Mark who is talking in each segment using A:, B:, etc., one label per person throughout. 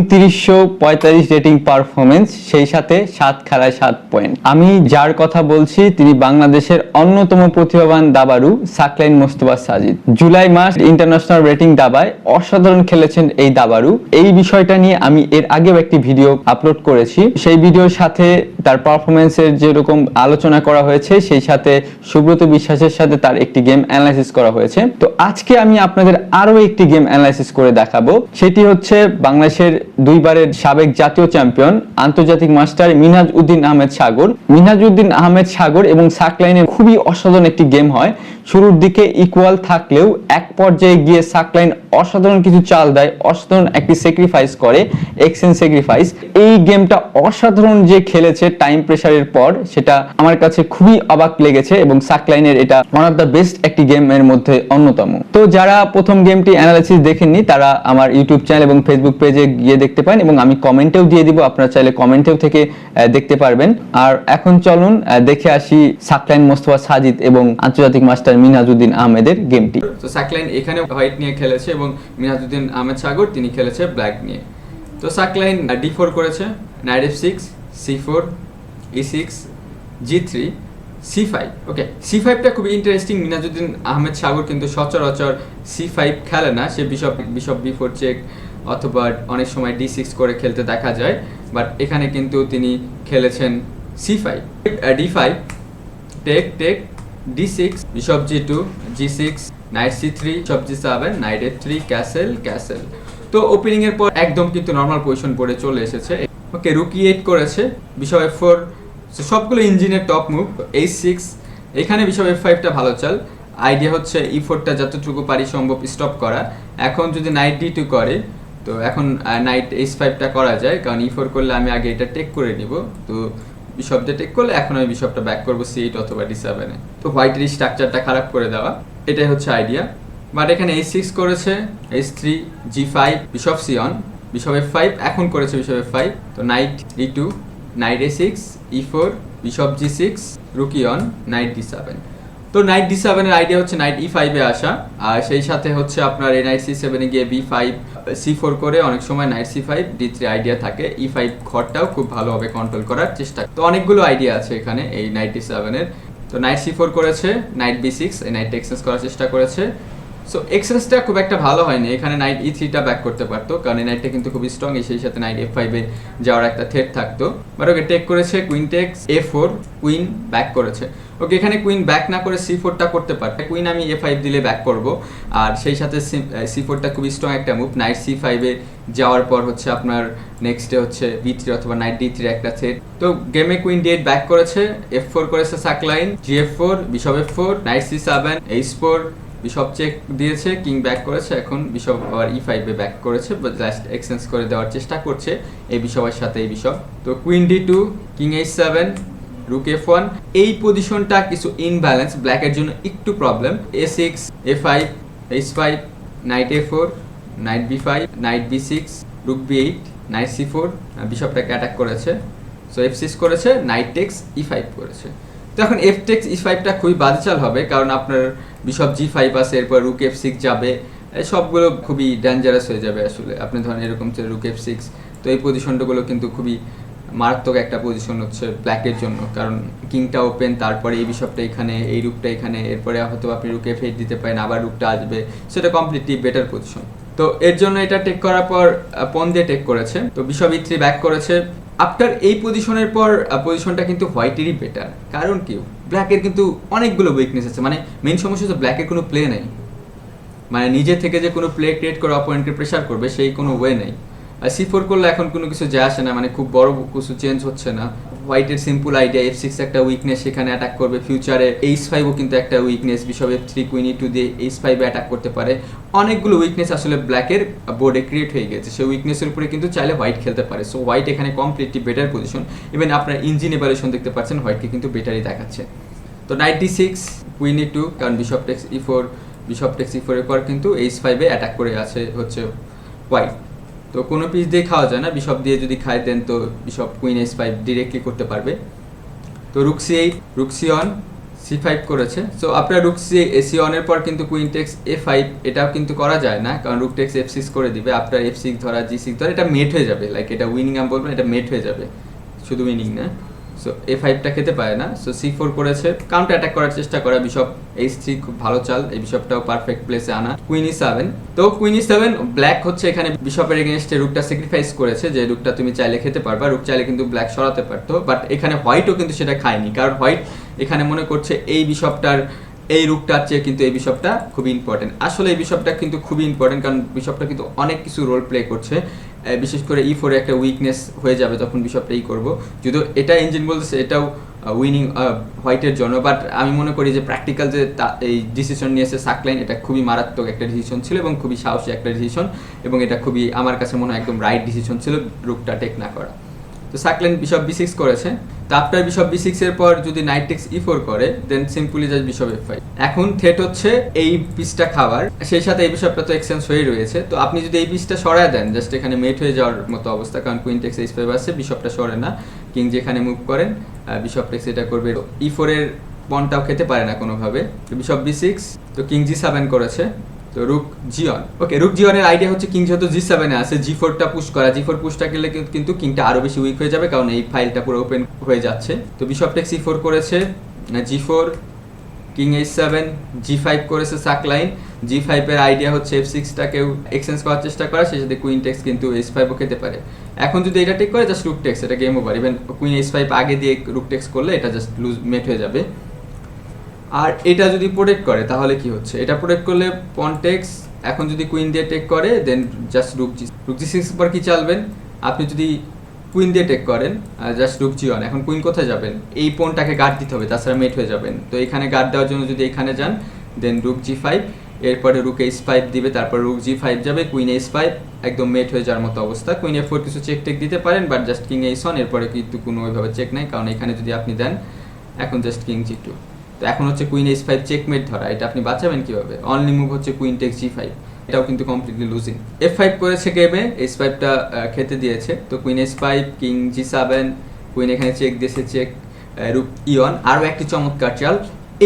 A: উনত্রিশশো পঁয়তাল্লিশ rating performance সেই সাথে সাত খেলায় সাত পয়েন্ট আমি যার কথা বলছি, তিনি বাংলাদেশের অন্যতম প্রতিভাবান দাবারু সাকলাইন মোস্তফা সাজিদ। জুলাই মাস ইন্টারন্যাশনাল রেটিং দাবায় অসাধারণ খেলেছেন এই দাবারু এই বিষয়টা নিয়ে আমি এর আগেও একটি ভিডিও আপলোড করেছি। সেই ভিডিওর সাথে তার পারফরমেন্সের যেরকম আলোচনা করা হয়েছে, সেই সাথে সুব্রত বিশ্বাসের সাথে তার একটি গেম অ্যানালাইসিস করা হয়েছে। তো আজকে আমি আপনাদের আরও একটি গেম অ্যানালাইসিস করে দেখাবো। সেটি হচ্ছে বাংলাদেশের দুইবারের সাবেক জাতীয় চ্যাম্পিয়ন আন্তর্জাতিক মাস্টার মিনাজ উদ্দিন আহমেদ সাগর। মিনহাজ উদ্দিন আহমেদ সাগর এবং সাকলাইনের খুবই অসাধারণ একটি গেম হয়। শুরুর দিকে ইকুয়াল থাকলেও এক পর্যায়ে গিয়ে সাকলাইন অসাধারণ কিছু চাল দেয়, অসাধারণ একটি স্যাক্রিফাইস করে এক্সচেঞ্জ স্যাক্রিফাইস এই গেমটা অসাধারণ যে খেলেছে টাইম প্রেসারের পর, সেটা আমার কাছে খুবই অবাক লেগেছে এবং সাকলাইনের এটা ওয়ান অফ দ্য বেস্ট একটি গেমের মধ্যে অন্যতম। তো যারা প্রথম গেমটি অ্যানালাইসিস দেখেননি, তারা আমার ইউটিউব চ্যানেল এবং ফেসবুক পেজে গিয়ে দেখতে পারেন এবং আমি কমেন্টেও দিয়ে দিব, আপনারা চাইলে কমেন্টেও থেকে দেখতে পারবেন। আর এখন চলুন দেখে আসি সাকলাইন মোস্তফা সাজিদ এবং আন্তর্জাতিক মাস্টার মিনাজউদ্দিন আহমেদের গেমটি।
B: তো সাকলাইন এখানে হোয়াইট নিয়ে খেলেছে এবং মিনাজুদ্দিন আহমেদ সাগর, তিনি খেলেছে ব্ল্যাক নিয়ে। তো সাকলাইন ডি ফোর করেছে knight F six, C four, E six, G three, C five. Okay C ফাইভটা খুবই ইন্টারেস্টিং মিনাজুদ্দিন আহমেদ সাগর কিন্তু সচরাচর সি ফাইভ খেলে না, সে bishop bishop B four check অথবা অনেক সময় ডি সিক্স করে খেলতে দেখা যায় বাট এখানে কিন্তু তিনি খেলেছেন C five. D five, take take তো ওপেনিং এর পর একদম কিন্তু নর্মাল পজিশন পড়ে চলে এসেছে। ওকে রুকি এইট করেছে এফ ফোর সবগুলো ইঞ্জিনের টপ মুভ এইচ সিক্স এখানে বিশপ এফ ফাইভটা ভালো চাল। আইডিয়া হচ্ছে ই ফোরটা যতটুকু পারি সম্ভব স্টপ করা। এখন যদি নাইট ডি টু করে, তো এখন নাইট এইচ ফাইভটা করা যায়, কারণ ই ফোর করলে আমি আগে এটা টেক করে নিব। তো বিশপটা টেক করলে এখন আমি বিশপটা ব্যাক করব সি এইট অথবা ডি সেভেনে তো হোয়াইট হোয়াইটের স্ট্রাকচারটা খারাপ করে দেওয়া, এটাই হচ্ছে আইডিয়া বাট এখানে এইচ সিক্স করেছে H three G five bishop C on bishop F five এখন করেছে বিশপ এফ ফাইভ তো knight E two knight A six E four bishop G six rook E on knight D seven তো knight D সেভেনের idea হচ্ছে knight E ফাইভে আসা। আর সেই সাথে হচ্ছে আপনার এ নাইট সি সেভেনে গিয়ে বি ফাইভ সি ফোর করে অনেক সময় knight C five D three idea থাকে। ই ফাইভ ঘরটাও খুব ভালোভাবে কন্ট্রোল করার চেষ্টা। তো অনেকগুলো আইডিয়া আছে এখানে এই নাইট ডি সেভেনের তো নাইট সি ফোর করেছে নাইট বি সিক্স এই নাইট এক্সচেঞ্জ করার চেষ্টা করেছে। সো এক্সচেঞ্জটা খুব একটা ভালো হয়নি। এখানে নাইট ই থ্রিটা ব্যাক করতে পারতো, কারণ এই নাইটটা কিন্তু খুবই স্ট্রং সেই সাথে নাইট এফ ফাইভে যাওয়ার একটা থ্রেট থাকতো। বাট ওকে টেক করেছে queen takes A four queen back করেছে। ওকে এখানে কুইন ব্যাক না করে সি ফোরটা করতে পারবে। কুইন আমি এ ফাইভ দিলে ব্যাক করব। আর সেই সাথে সি ফোরটা খুবই স্ট্রং একটা মুভ নাইট সি ফাইভে যাওয়ার পর হচ্ছে আপনার নেক্সটে হচ্ছে বি থ্রি অথবা নাইট ডি থ্রি একটা সেট তো গেমে কুইন ডেট ব্যাক করেছে এফ ফোর করেছে Saqlain G F four bishop F four knight C seven H four bishop check দিয়েছে কিং ব্যাক করেছে, এখন বিশপ আবার ই ফাইভে ব্যাক করেছে জাস্ট এক্সচেঞ্জ করে দেওয়ার চেষ্টা করছে এই বিশপের সাথে, এই বিশপ তো queen D two king H seven rook F one এই পজিশনটা কিছু ইনব্যালেন্স ব্ল্যাকের জন্য একটু problem A six A five H five knight A four knight B five knight B six rook B eight knight C four বিশপটাকে attack করেছে। So F six করেছে knight takes E five করেছে। তো এখন F text ই ফাইভটা খুবই বাজে চাল হবে, কারণ আপনার বিশপ জি ফাইভ আছে, এরপর রুক এফ সিক্স যাবে। সবগুলো খুবই ডেঞ্জারাস হয়ে যাবে আসলে। আপনি ধরেন এরকম রুক এফ সিক্স তো এই পজিশনটাগুলো কিন্তু খুবই মারাত্মক একটা পজিশন হচ্ছে ব্ল্যাকের জন্য। কারণ কিংটা ওপেন তারপরে এই বিশপটা এখানে, এই রুকটা এখানে, এরপরে হয়তো আপনি রুকে ফেট দিতে পারেন, আবার রুকটা আসবে। সেটা কমপ্লিটলি বেটার পজিশন তো এর জন্য এটা টেক করার পর পন দিয়ে টেক করেছে। তো বিশপ ই থ্রি ব্যাক করেছে। আফটার এই পজিশনের পর পজিশনটা কিন্তু হোয়াইটেরই বেটার কারণ কি? ব্ল্যাকের কিন্তু অনেকগুলো উইকনেস আছে। মানে মেন সমস্যা হচ্ছে ব্ল্যাকের কোনো প্লে নেই। মানে নিজে থেকে যে কোনো প্লে ক্রিয়েট করে অপোনেন্টকে প্রেশার করবে, সেই কোনো ওয়ে নেই। আর সি ফোর করলে এখন কোনো কিছু যায় আসে না। মানে খুব বড় কিছু চেঞ্জ হচ্ছে না। হোয়াইটের সিম্পল আইডিয়া এফ সিক্স একটা উইকনেস সেখানে অ্যাটাক করবে ফিউচারে এইচ ফাইভও কিন্তু একটা weakness bishop F three queen two দিয়ে এইচ ফাইভে অ্যাটাক করতে পারে। অনেকগুলো উইকনেস আসলে ব্ল্যাকের বোর্ডে ক্রিয়েট হয়ে গেছে। সেই উইকনেসের উপরে কিন্তু চাইলে হোয়াইট খেলতে পারে। সো হোয়াইট এখানে কমপ্লিটলি বেটার পজিশন ইভেন আপনার ইঞ্জিন এভালুয়েশন দেখতে পাচ্ছেন হোয়াইটকে কিন্তু বেটারই দেখাচ্ছে। তো ninety six queen E two কারণ bishop takes E four bishop takes E ফোরের পর কিন্তু এইচ ফাইভে অ্যাটাক করে আছে হচ্ছে হোয়াইট তো কোনো পিস দিয়ে খাওয়া যায় না, বিশপ দিয়ে যদি খাই দেন তো bishop queen S five directly করতে পারবে। তো rook C eight rook C on C five করেছে। সো আপনার রুক সি এসি অনের পর কিন্তু কুইন টেক্স এ ফাইভ এটাও কিন্তু করা যায় না, কারণ রুক টেক্স এফ সিক্স করে দিবে। আপনার এফ সিক্স ধরা জি সিক্স ধরা, এটা মেট হয়ে যাবে। লাইক এটা উইনিং আমি বলবেন, এটা মেট হয়ে যাবে। শুধু উইনিং না। সো এ ফাইভটা খেতে পারে না। সো সি ফোর করেছে। কাউন্টার অ্যাটাক করার চেষ্টা করা বিশপ এইচ থ্রি খুব ভালো চাল। এই বিশপটাও পারফেক্ট প্লেসে আনা। কুইন ই সেভেন তো কুইন ই সেভেন ব্ল্যাক হচ্ছে এখানে বিশপের এগেনস্টে রুকটা স্যাক্রিফাইস করেছে যে রুকটা তুমি চাইলে খেতে পারবা। রুক চাইলে কিন্তু ব্ল্যাক সরাতে পারতো। বাট এখানে হোয়াইটও কিন্তু সেটা খায়নি। কারণ হোয়াইট এখানে মনে করছে এই বিশপটার এই রুকটার চেয়ে কিন্তু এই বিশপটা খুবই ইম্পর্টেন্ট আসলে এই বিশপটা কিন্তু খুবই ইম্পর্টেন্ট কারণ বিশপটা কিন্তু অনেক কিছু রোল প্লে করছে। বিশেষ করে ই ফোরে একটা উইকনেস হয়ে যাবে তখন বিশপটা ই করব। যদিও এটা ইঞ্জিন বলতেছে, এটাও উইনিং হোয়াইটের জন্য বাট আমি মনে করি যে প্র্যাকটিক্যাল যে এই ডিসিশন নিয়েছে সাকলাইন এটা খুবই মারাত্মক একটা ডিসিশন ছিল এবং খুবই সাহসী একটা ডিসিশন এবং এটা খুবই, আমার কাছে মনে হয়, একদম রাইট ডিসিশন ছিল রুকটা টেক না করা। তো সাকলেন বিশপ বি সিক্স করেছে। তো আফটার বিশপ বি সিক্স এর পর যদি নাইট টেক্স ই ফোর করে দেন simply just bishop F five এখন থ্রেট হচ্ছে এই পিসটা খাবার সেই সাথে এই বিশপটা তো এক্সচেঞ্জ হয়ে রয়েছে। তো আপনি যদি এই পিসটা সরায় দেন জাস্ট এখানে মেট হয়ে যাওয়ার মতো অবস্থা, কারণ কুইন টেক্স এইচ ফাইভ আছে বিশপটা সরে না। কিং যেখানে মুভ করেন বিশপ টেক্স এটা করবে। ই ফোর এর পনটাও খেতে পারে না কোনোভাবে। বিশপ বি সিক্স তো কিং জি সেভেন করেছে। তো রুক জিয়ন। ওকে রুক জিয়নের আইডিয়া হচ্ছে কিং যেহেতু জি সেভেনে আছে জি ফোরটা পুশ করা জি ফোর পুশটা গেলে কিন্তু- কিংটা আরও বেশি উইক হয়ে যাবে কারণ এই ফাইলটা পুরো ওপেন হয়ে যাচ্ছে। তো বিশপ টেক সি ফোর করেছে G four king H seven G five করেছে সাকলাইন জি ফাইভের আইডিয়া হচ্ছে এফ সিক্সটাকেও এক্সচেঞ্জ করার চেষ্টা করা, সেই সাথে কুইন টেক্স কিন্তু এইচ ফাইভও খেতে পারে। এখন যদি এটা টেক করে জাস্ট রুক টেক্স এটা game over even queen H five আগে দিয়ে রুক টেক্স করলে এটা জাস্ট লুজ মেট হয়ে যাবে। আর এটা যদি প্রোটেক্ট করে, তাহলে কি হচ্ছে? এটা প্রোটেক্ট করলে পনটেক্স এখন যদি কুইন দিয়ে টেক করে দেন জাস্ট রুক জি রুক জি সিক্স পর কি চালবেন? আপনি যদি কুইন দিয়ে টেক করেন জাস্ট রুক জি ওয়ান এখন কুইন কোথায় যাবেন? এই পনটাকে গার্ড দিতে হবে, তাছাড়া মেট হয়ে যাবেন। তো এখানে গার্ড দেওয়ার জন্য যদি এখানে যান দেন রুক জি ফাইভ এরপরে রুক এইচ ফাইভ দিবে, তারপর রুক জি ফাইভ যাবে কুইন এইচ ফাইভ একদম মেট হয়ে যাওয়ার মতো অবস্থা। কুইন এফ ফোর কিছু চেক টেক দিতে পারেন but just king H one এরপরে কিন্তু কোনো ওইভাবে চেক নাই, কারণ এখানে যদি আপনি দেন, এখন জাস্ট কিং জি টু তো এখন হচ্ছে কুইন এইচ ফাইভ চেকমেট ধরা, এটা আপনি বাঁচাবেন কীভাবে? অনলি মুভ হচ্ছে কুইন টেক্স জি ফাইভ এটাও কিন্তু কমপ্লিটলি লুজিং এফ ফাইভ করেছে গেমে এইচ ফাইভটা খেতে দিয়েছে। তো queen H five king G seven queen এখানে চেক দিয়েছে চেক রুক ইয়ন আরও একটি চমৎকার চাল।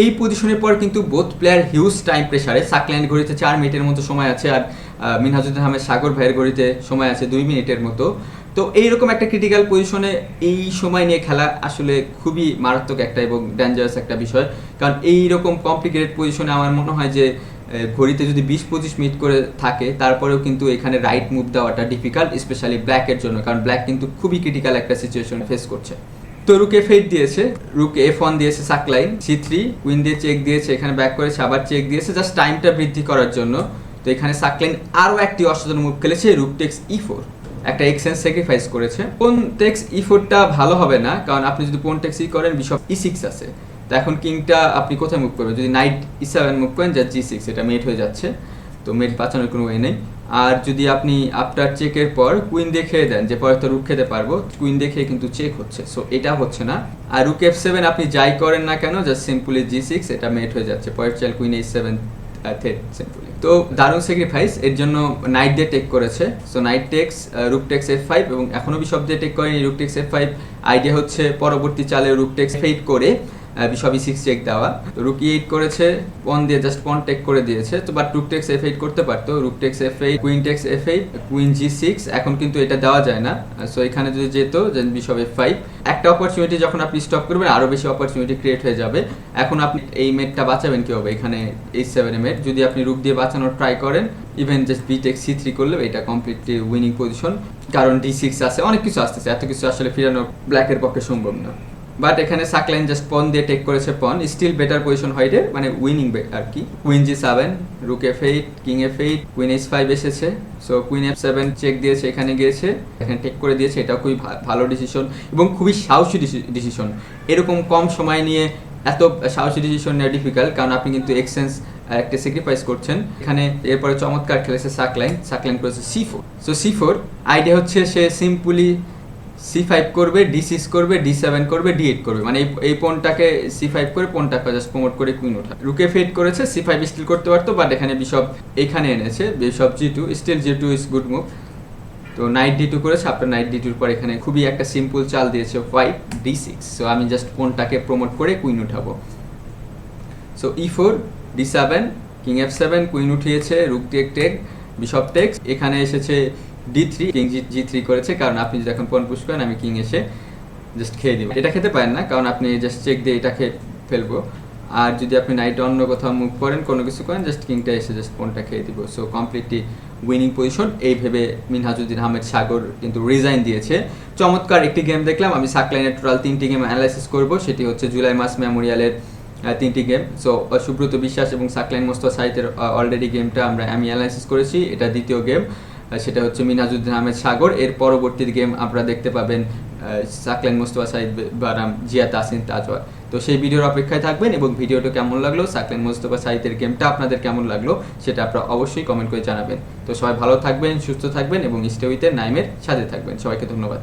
B: এই পজিশনের পর কিন্তু বোথ প্লেয়ার হিউজ টাইম প্রেসারে সাকল্যান্ড ঘড়িতে চার মিনিটের মতো সময় আছে আর মিনহাজুদ্দিন আহমেদ সাগর ভাইয়ের ঘড়িতে সময় আছে দুই মিনিটের মতো। তো এইরকম একটা ক্রিটিক্যাল পজিশনে এই সময় নিয়ে খেলা আসলে খুবই মারাত্মক একটা এবং ডেঞ্জারাস একটা বিষয়। কারণ এইরকম কমপ্লিকেটেড পজিশনে আমার মনে হয় যে ঘড়িতে যদি বিশ পঁচিশ মিনিট করে থাকে, তারপরেও কিন্তু এখানে রাইট মুভ দেওয়াটা ডিফিকাল্ট স্পেশালি ব্ল্যাকের জন্য। কারণ ব্ল্যাক কিন্তু খুবই ক্রিটিক্যাল একটা সিচুয়েশন ফেস করছে। তো রুক এইট দিয়েছে। রুক এফ ওয়ান দিয়েছে সাকলাইন সি থ্রি উইন দিয়ে চেক দিয়েছে, এখানে ব্যাক করেছে, আবার চেক দিয়েছে জাস্ট টাইমটা বৃদ্ধি করার জন্য। তো এখানে সাকলাইন আরও একটি অসাধারণ মুভ খেলেছে রুক টেক্স ই ফোর একটা এক্সচেঞ্জ স্যাক্রিফাইস করেছে। কোন টেক্স ই ফোরটা ভালো হবে না, কারণ আপনি যদি কোন টেক্স ই করেন বিশপ ই সিক্স আছে। তো এখন কিংটা আপনি কোথায় মুভ করবেন? যদি নাইট ই সেভেন মুভ করেন যা জি সিক্স এটা মেট হয়ে যাচ্ছে। তো মেট বাঁচানোর কোনো ওয়ে নেই। আর যদি আপনি আফটার চেকের পর কুইন দিয়ে খেয়ে দেন, যে পরে তো রুক খেতে পারব কুইন দেখে কিন্তু চেক হচ্ছে। সো এটা হচ্ছে না। আর রুক এফ সেভেন আপনি যাই করেন না কেন জাস্ট সিম্পলি জি সিক্স এটা মেট হয়ে যাচ্ছে। পরের চাল কুইন এইচ সেভেন থেট সিম্পলি তো দারুণ স্যাক্রিফাইস এর জন্য নাইট দিয়ে টেক করেছে। So knight takes rook takes F five এবং এখনও বিশপ দিয়ে টেক করেনি রুপটেক্স এফ ফাইভ আইডিয়া হচ্ছে পরবর্তী চালে রুপটেক্স টেক্স ফেইট করে বিশপি সিক্স চেক দেওয়া। তো রুকি এইট করেছে পন দিয়ে জাস্ট পন টেক করে দিয়েছে। তো but rook takes F eight করতে পারতো। Rook takes F eight queen takes F eight queen G six এখন কিন্তু এটা দেওয়া যায় না। সো এখানে যদি যেত দেন বিশপ এফ ফাইভ একটা অপরচুনিটি যখন আপনি স্টপ করবেন আরও বেশি অপরচুনিটি ক্রিয়েট হয়ে যাবে। এখন আপনি এই মেটটা বাঁচাবেন কি হবে? এখানে এইচ সেভেন মেট যদি আপনি রুক দিয়ে বাঁচানোর ট্রাই করেন even just B takes C three করলেও এটা কমপ্লিটলি উইনিং পজিশন কারণ ডি সিক্স আছে, অনেক কিছু আসতেছে। এত কিছু আসলে ফিরানো ব্ল্যাকের পক্ষে সম্ভব না। বাট এখানে সাকলাইন জাস্ট পন দিয়ে টেক করেছে পন স্টিল বেটার পজিশন হোয়াইটের মানে উইনিং আর কি। Queen G seven rook F eight king F eight queen H five এসেছে। So queen F seven check দিয়েছে, এখানে গিয়েছে, এখানে টেক করে দিয়েছে এটা খুবই ভালো ডিসিশন এবং খুবই সাহসী ডিসিশন এরকম কম সময় নিয়ে এত সাহসী ডিসিশন নেওয়া ডিফিকাল্ট কারণ আপনি কিন্তু এক্সচেঞ্জ একটা স্যাক্রিফাইস করছেন। এখানে এরপরে চমৎকার খেলেছে সাকলাইন সাকলাইন করেছে C four so C four idea হচ্ছে সে সিম্পলি সি ফাইভ করবে ডি সিক্স করবে ডি সেভেন করবে ডি এইট করবে। মানে এই পোনটাকে সি ফাইভ করে পোনটাকে জাস্ট প্রমোট করে কুইন ওঠা। রুকে ফেট করেছে সি ফাইভ স্টিল করতে পারতো বাট এখানে বিশপ এখানে এনেছে bishop G two still G two is good move তো নাইট ডি টু করেছে আপনার নাইট ডি টুর পর এখানে খুবই একটা সিম্পল চাল দিয়েছে হোয়াইট ডি সিক্স সো আমি জাস্ট পোনটাকে প্রমোট করে কুইন উঠাবো। So E four D seven king F seven queen উঠিয়েছে rook take take bishop takes এখানে এসেছে D three king G G three করেছে, কারণ আপনি যদি এখন পন পুশ করেন, আমি কিং এসে জাস্ট খেয়ে দিব। এটা খেতে পারেন না, কারণ আপনি জাস্ট চেক দিয়ে এটা খেয়ে ফেলব। আর যদি আপনি নাইট অন্য কোথাও মুভ করেন, কোনো কিছু করেন জাস্ট কিংটা এসে জাস্ট পনটা খেয়ে দিব। সো কমপ্লিটলি উইনিং পজিশন এই ভেবে মিনহাজুদ্দিন আহমেদ সাগর কিন্তু রিজাইন দিয়েছে। চমৎকার একটি গেম দেখলাম, আমি সাকলাইনের টোটাল তিনটি গেম অ্যানালাইসিস করব। সেটি হচ্ছে জুলাই মাস মেমোরিয়ালের তিনটি গেম সো সুব্রত বিশ্বাস এবং সাকলাইন মোস্তফা সাহিত্যের অলরেডি গেমটা আমরা, আমি অ্যানালাইসিস করেছি, এটা দ্বিতীয় গেম সেটা হচ্ছে মিনাজুদ্দিন আহমেদ সাগর। এর পরবর্তী গেম আপনারা দেখতে পাবেন সাকলেন মোস্তফা সাইদ বারাম, জিয়া তাসিন তাজওয়ার। তো সেই ভিডিওর অপেক্ষায় থাকবেন এবং ভিডিওটা কেমন লাগল, সাকলেন মোস্তফা সাইদের গেমটা আপনাদের কেমন লাগল, সেটা আপনারা অবশ্যই কমেন্ট করে জানাবেন। তো সবাই ভালো থাকবেন, সুস্থ থাকবেন এবং স্টে উইথের নাইমের সাথে থাকবেন। সবাইকে ধন্যবাদ।